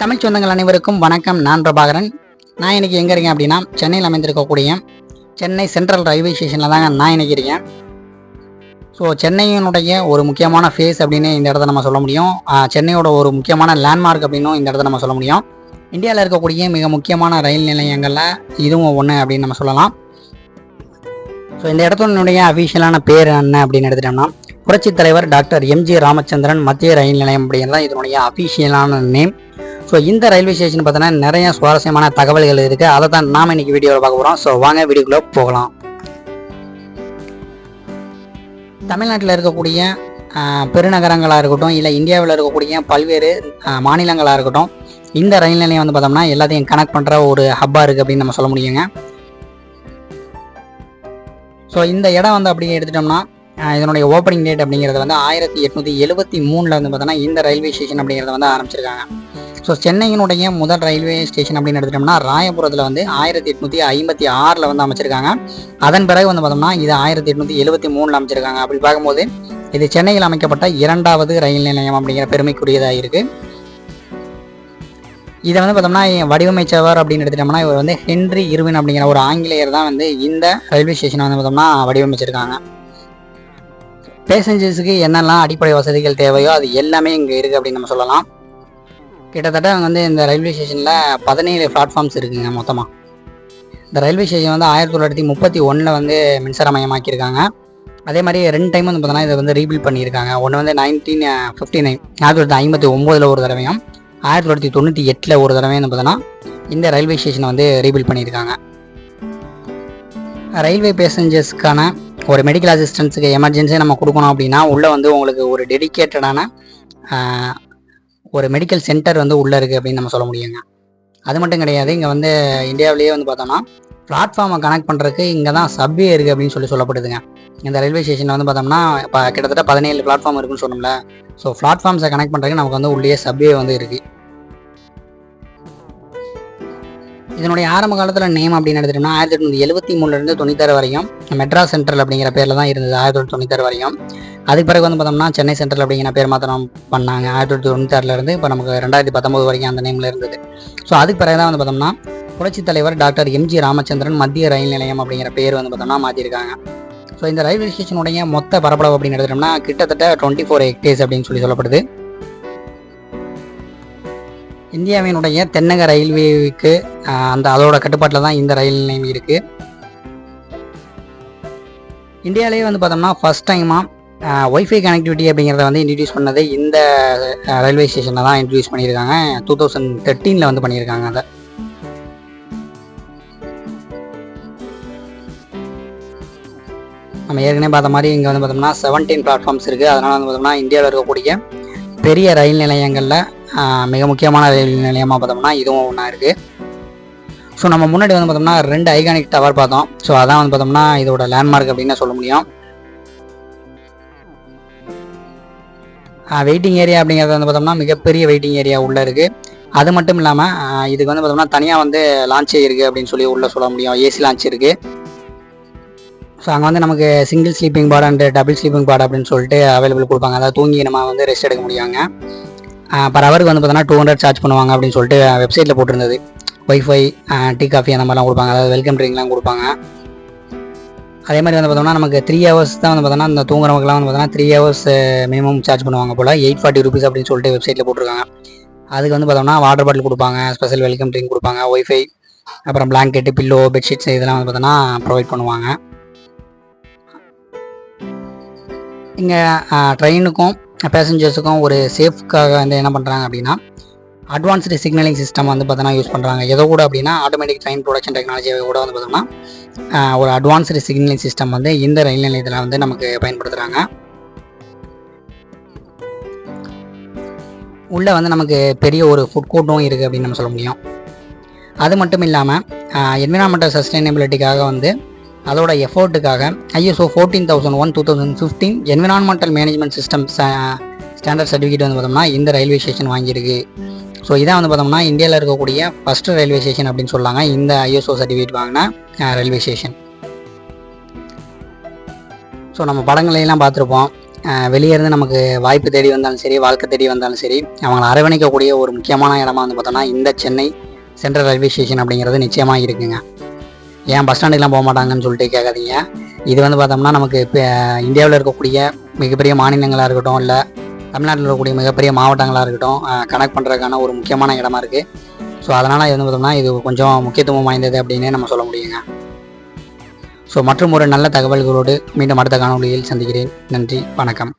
தமிழ் சொந்தங்கள் அனைவருக்கும் வணக்கம். நான் பிரபாகரன். நான் இன்னைக்கு எங்கே இருக்கேன் அப்படின்னா சென்னையில் அமைந்திருக்கக்கூடிய சென்னை சென்ட்ரல் ரயில்வே ஸ்டேஷனில் தாங்க நான் இன்னைக்கு இருக்கேன். ஸோ சென்னையினுடைய ஒரு முக்கியமான ஃபேஸ் அப்படின்னு இந்த இடத்த நம்ம சொல்ல முடியும். சென்னையோட ஒரு முக்கியமான லேண்ட்மார்க் அப்படின்னும் இந்த இடத்த நம்ம சொல்ல முடியும். இந்தியாவில் இருக்கக்கூடிய மிக முக்கியமான ரயில் நிலையங்களில் இதுவும் ஒன்று அப்படின்னு நம்ம சொல்லலாம். ஸோ இந்த இடத்தினுடைய அஃபீஷியலான பேர் என்ன அப்படின்னு எடுத்துட்டோம்னா புரட்சித் தலைவர் டாக்டர் எம்ஜி ராமச்சந்திரன் மத்திய ரயில் நிலையம் அப்படிங்கிறது தான் இதனுடைய அஃபீஷியலான நேம் ஸோ இந்த ரயில்வே ஸ்டேஷன் பார்த்தோன்னா நிறைய சுவாரஸ்யமான தகவல்கள் இருக்குது அதை தான் நாம் இன்னைக்கு வீடியோவில் பார்க்க போகிறோம் ஸோ வாங்க வீடியோக்குள்ளே போகலாம். தமிழ்நாட்டில் இருக்கக்கூடிய பெருநகரங்களாக இருக்கட்டும் இல்லை இந்தியாவில் இருக்கக்கூடிய பல்வேறு மாநிலங்களாக இருக்கட்டும் இந்த ரயில் நிலையம் வந்து பார்த்தோம்னா எல்லாத்தையும் கனெக்ட் பண்ணுற ஒரு ஹப்பாக இருக்குது அப்படின்னு நம்ம சொல்ல முடியுங்க. ஸோ இந்த இடம் வந்து அப்படி எடுத்துட்டோம்னா இதனுடைய ஓப்பனிங் டேட் அப்படிங்கிறது வந்து ஆயிரத்தி எட்நூற்றி எழுபத்தி மூணில் வந்து பார்த்தோன்னா இந்த ரயில்வே ஸ்டேஷன் அப்படிங்கிறத வந்து ஆரம்பிச்சிருக்காங்க. ஸோ சென்னையினுடைய முதல் ரயில்வே ஸ்டேஷன் அப்படின்னு எடுத்துட்டோம்னா ராயபுரத்தில் வந்து ஆயிரத்தி எட்நூற்றி ஐம்பத்தி ஆறில் வந்து அமைச்சிருக்காங்க. அதன் பிறகு வந்து பார்த்தோம்னா இது ஆயிரத்தி எட்நூற்றி எழுபத்தி மூணில் அமைச்சிருக்காங்க. அப்படி பார்க்கும்போது இது சென்னையில் அமைக்கப்பட்ட இரண்டாவது ரயில் நிலையம் அப்படிங்கிற பெருமைக்குரியதாக இருக்குது இதை வந்து பார்த்தோம்னா வடிவமைச்சவர் அப்படின்னு எடுத்துட்டோம்னா இவர் வந்து ஹென்றி இருவின் அப்படிங்கிற ஒரு ஆங்கிலேயர் தான் வந்து இந்த ரயில்வே ஸ்டேஷனை வந்து பார்த்தோம்னா வடிவமைச்சிருக்காங்க. பேசஞ்சர்ஸுக்கு என்னெல்லாம் அடிப்படை வசதிகள் தேவையோ அது எல்லாமே இங்கே இருக்குது அப்படின்னு நம்ம சொல்லலாம். கிட்டத்தட்ட வந்து இந்த ரயில்வே ஸ்டேஷனில் பதினேழு பிளாட்ஃபார்ம்ஸ் இருக்குங்க மொத்தமாக இந்த ரயில்வே ஸ்டேஷன் வந்து ஆயிரத்தி தொள்ளாயிரத்தி முப்பத்தி ஒன்றில் வந்து மின்சாரமயமாக்கியிருக்காங்க அதே மாதிரி ரெண்டு டைம் வந்து பார்த்தோன்னா இதை வந்து ரீபில்ட் பண்ணியிருக்காங்க. ஒன்று வந்து நைன்டீன் ஃபிஃப்டி நைன் ஆயிரத்தி தொள்ளாயிரத்தி ஐம்பத்தி ஒம்போதில் ஒரு தடவையும் ஆயிரத்தி தொள்ளாயிரத்தி தொண்ணூற்றி எட்டில் ஒரு தடவையும் வந்து பார்த்தோன்னா இந்த ரயில்வே ஸ்டேஷனை வந்து ரீபில்ட் பண்ணியிருக்காங்க. ரயில்வே பேசஞ்சர்ஸ்க்கான ஒரு மெடிக்கல் அசிஸ்டன்ஸுக்கு எமர்ஜென்சியாக நம்ம கொடுக்கணும் அப்படின்னா உள்ளே வந்து உங்களுக்கு ஒரு டெடிக்கேட்டடான ஒரு மெடிக்கல் சென்டர் வந்து உள்ளே இருக்குது அப்படின்னு நம்ம சொல்ல முடியுங்க. அது மட்டும் கிடையாது இங்கே வந்து இந்தியாவிலேயே வந்து பார்த்தோம்னா பிளாட்ஃபார்மை கனெக்ட் பண்ணுறதுக்கு இங்கே தான் சப்வே இருக்குது அப்படின்னு சொல்லி சொல்லப்படுதுங்க. இந்த ரயில்வே ஸ்டேஷனில் வந்து பார்த்தோம்னா இப்போ கிட்டத்தட்ட பதினேழு பிளாட்ஃபார்ம் இருக்குன்னு சொன்னோம்ல. ஸோ பிளாட்ஃபார்ம்ஸை கனெக்ட் பண்ணுறதுக்கு நமக்கு வந்து உள்ளே சப்வே வந்து இருக்குது இதனுடைய ஆரம்ப காலத்தில் நேம் அப்படின்னு எடுத்துட்டோம்னா ஆயிரத்தி எட்நூத்தி எழுபத்தி மூணுலேருந்து தொண்ணூத்தாறு வரையும் மெட்ராஸ் சென்ட்ரல் அப்படிங்கிற பேரில் தான் இருந்தது ஆயிரத்தி தொள்ளாயிரத்தி தொண்ணூத்தாறு வரையும். அதுக்கு பிறகு வந்து பார்த்தோம்னா சென்னை சென்ட்ரல் அப்படிங்கிற பேர் மாத்திரம் பண்ணாங்க. ஆயிரத்தி தொள்ளாயிரத்தி தொண்ணூத்தாறுலேருந்து இப்போ நமக்கு ரெண்டாயிரத்தி பத்தொம்போது வரைக்கும் அந்த நேமில் இருந்தது. ஸோ அதுக்கு பிறகு தான் வந்து பார்த்தோம்னா புரட்சித் தலைவர் டாக்டர் எம்ஜி ராமச்சந்திரன் மத்திய ரயில் நிலையம் அப்படிங்கிற பேர் வந்து பார்த்தோம்னா மாற்றிருக்காங்க ஸோ இந்த ரயில்வே ஸ்டேஷனுடைய மொத்த பரப்பளவு அப்படின்னு எடுத்துட்டோம்னா கிட்டத்தட்ட டுவெண்ட்டி ஃபோர் ஹெக்டேஸ் அப்படின்னு சொல்லி சொல்லப்படுது. இந்தியாவினுடைய தென்னக ரயில்வேவுக்கு அந்த அதோட கட்டுப்பாட்டில் தான் இந்த ரயில் நிலையம் இருக்குது இந்தியாவிலேயே வந்து பார்த்தோம்னா ஃபர்ஸ்ட் டைமாக ஒய்ஃபை கனெக்டிவிட்டி அப்படிங்கிறத வந்து இன்ட்ரடியூஸ் பண்ணது இந்த ரயில்வே ஸ்டேஷனில் தான் இன்ட்ரடியூஸ் பண்ணியிருக்காங்க. டூ தௌசண்ட் தேர்ட்டீனில் வந்து பண்ணியிருக்காங்க அதை. நம்ம ஏற்கனவே பார்த்த மாதிரி இங்கே வந்து பார்த்தோம்னா செவன்டீன் பிளாட்ஃபார்ம்ஸ் இருக்குது அதனால் வந்து பார்த்தோம்னா இந்தியாவில் இருக்கக்கூடிய பெரிய ரயில் நிலையங்களில் மிக முக்கியமான ரயில் நிலையமாக பார்த்தோம்னா இதுவும் ஒன்றா இருக்குது ஸோ நம்ம முன்னாடி வந்து பார்த்தோம்னா ரெண்டு ஐகானிக் டவர் பார்த்தோம். ஸோ அதான் வந்து பார்த்தோம்னா இதோட லேண்ட்மார்க் அப்படின்னு சொல்ல முடியும். வெயிட்டிங் ஏரியா அப்படிங்கிறது வந்து பார்த்தோம்னா மிகப்பெரிய வெயிட்டிங் ஏரியா உள்ளே இருக்குது அது மட்டும் இல்லாமல் இதுக்கு வந்து பார்த்தோம்னா தனியாக வந்து லான்ச் இருக்குது அப்படின்னு சொல்லி உள்ளே சொல்ல முடியும். ஏசி லான்ச் இருக்குது ஸோ அங்கே வந்து நமக்கு single sleeping pod and double sleeping pod அப்படின்னு சொல்லிட்டு அவைலபிள் கொடுப்பாங்க. அதாவது தூங்கி நம்ம வந்து ரெஸ்ட் எடுக்க முடியாங்க. பர் ஹவருக்கு வந்து பார்த்தோன்னா டூ ஹண்ட்ரட் சார்ஜ் பண்ணுவாங்க அப்படின்னு சொல்லிட்டு வெப்சைட்டில் போட்டிருந்தது. ஒய்ஃபை டீ காஃபி அந்த மாதிரிலாம் கொடுப்பாங்க. அதாவது வெல்கம் ட்ரிங்க்லாம் கொடுப்பாங்க. அதே மாதிரி வந்து பார்த்தோம்னா நமக்கு த்ரீ ஹவர்ஸ் தான் வந்து பார்த்தோம்னா இந்த தூங்குறவங்கலாம் வந்து பார்த்தோம்னா த்ரீ ஹவர்ஸ் மினிமம் சார்ஜ் பண்ணுவாங்க போல். எயிட் ஃபார்ட்டி ருபீஸ் அப்படின்னு சொல்லிட்டு வெப்சைட்டில் போட்டிருக்காங்க. அதுக்கு வந்து பார்த்தோம்னா வாட்டர் பாட்டில் கொடுப்பாங்க ஸ்பெஷல் வெல்கம் ட்ரிங்க் கொடுப்பாங்க ஒய்ஃபை அப்புறம் பிளாங்கெட்டு பில்லோ பெட்ஷீட்ஸ் இதெல்லாம் வந்து பார்த்தோன்னா ப்ரொவைட் பண்ணுவாங்க. இங்கே ட்ரெயினுக்கும் பேசஞ்சர்ஸுக்கும் ஒரு சேஃப்க்காக வந்து என்ன பண்ணுறாங்க அப்படின்னா அட்வான்ஸ்டு சிக்னலிங் சிஸ்டம் வந்து பார்த்தோன்னா யூஸ் பண்ணுறாங்க எதோ கூட அப்படின்னா ஆட்டோமேட்டிக் ட்ரெயின் ப்ரொடக்ஷன் டெக்னாலஜி கூட வந்து பார்த்தோம்னா ஒரு அட்வான்ஸ்டு சிக்னலிங் சிஸ்டம் வந்து இந்த ரயில் நிலையத்தில் வந்து நமக்கு பயன்படுத்துகிறாங்க உள்ளே வந்து நமக்கு பெரிய ஒரு ஃபுட் கோர்ட்டும் இருக்குது அப்படின்னு நம்ம சொல்ல முடியும். அது மட்டும் இல்லாமல் என்விரான்மெண்டல் சஸ்டைனபிலிட்டிக்காக வந்து அதோட எஃபோர்ட்டுக்காக ISO fourteen thousand one two thousand fifteen environmental management system standard certificate வந்து பார்த்தோம்னா இந்த ரயில்வே ஸ்டேஷன் வாங்கியிருக்கு. ஸோ இதான் வந்து பார்த்தோம்னா இந்தியாவில் இருக்கக்கூடிய ஃபஸ்ட்டு ரயில்வே ஸ்டேஷன் அப்படின்னு சொல்லாங்க. இந்த ஐஎஸ்ஓ சர்டிஃபிகேட் வாங்கின ரயில்வே ஸ்டேஷன் ஸோ நம்ம படங்களையெல்லாம் பார்த்துருப்போம். வெளியே இருந்து நமக்கு வாய்ப்பு தேடி வந்தாலும் சரி வாழ்க்கை தேடி வந்தாலும் சரி அவங்களை அரவணைக்கக்கூடிய ஒரு முக்கியமான இடமா வந்து பார்த்தோம்னா இந்த சென்னை சென்ட்ரல் ரயில்வே ஸ்டேஷன் அப்படிங்கிறது நிச்சயமாக இருக்குங்க. ஏன் பஸ் ஸ்டாண்டுக்கெலாம் போக மாட்டாங்கன்னு சொல்லிட்டு கேட்காதீங்க. இது வந்து பார்த்தோம்னா நமக்கு இப்போ இந்தியாவில் இருக்கக்கூடிய மிகப்பெரிய மாநிலங்களாக இருக்கட்டும் இல்லை தமிழ்நாட்டில் இருக்கக்கூடிய மிகப்பெரிய மாவட்டங்களாக இருக்கட்டும் கனெக்ட் பண்ணுறதுக்கான ஒரு முக்கியமான இடமா இருக்குது ஸோ அதனால் இது வந்து பார்த்தோம்னா இது கொஞ்சம் முக்கியத்துவம் வாய்ந்தது அப்படின்னு நம்ம சொல்ல முடியுங்க. ஸோ மற்றும் ஒரு நல்ல தகவல்களோடு மீண்டும் அடுத்த காணொலியில் சந்திக்கிறேன். நன்றி வணக்கம்.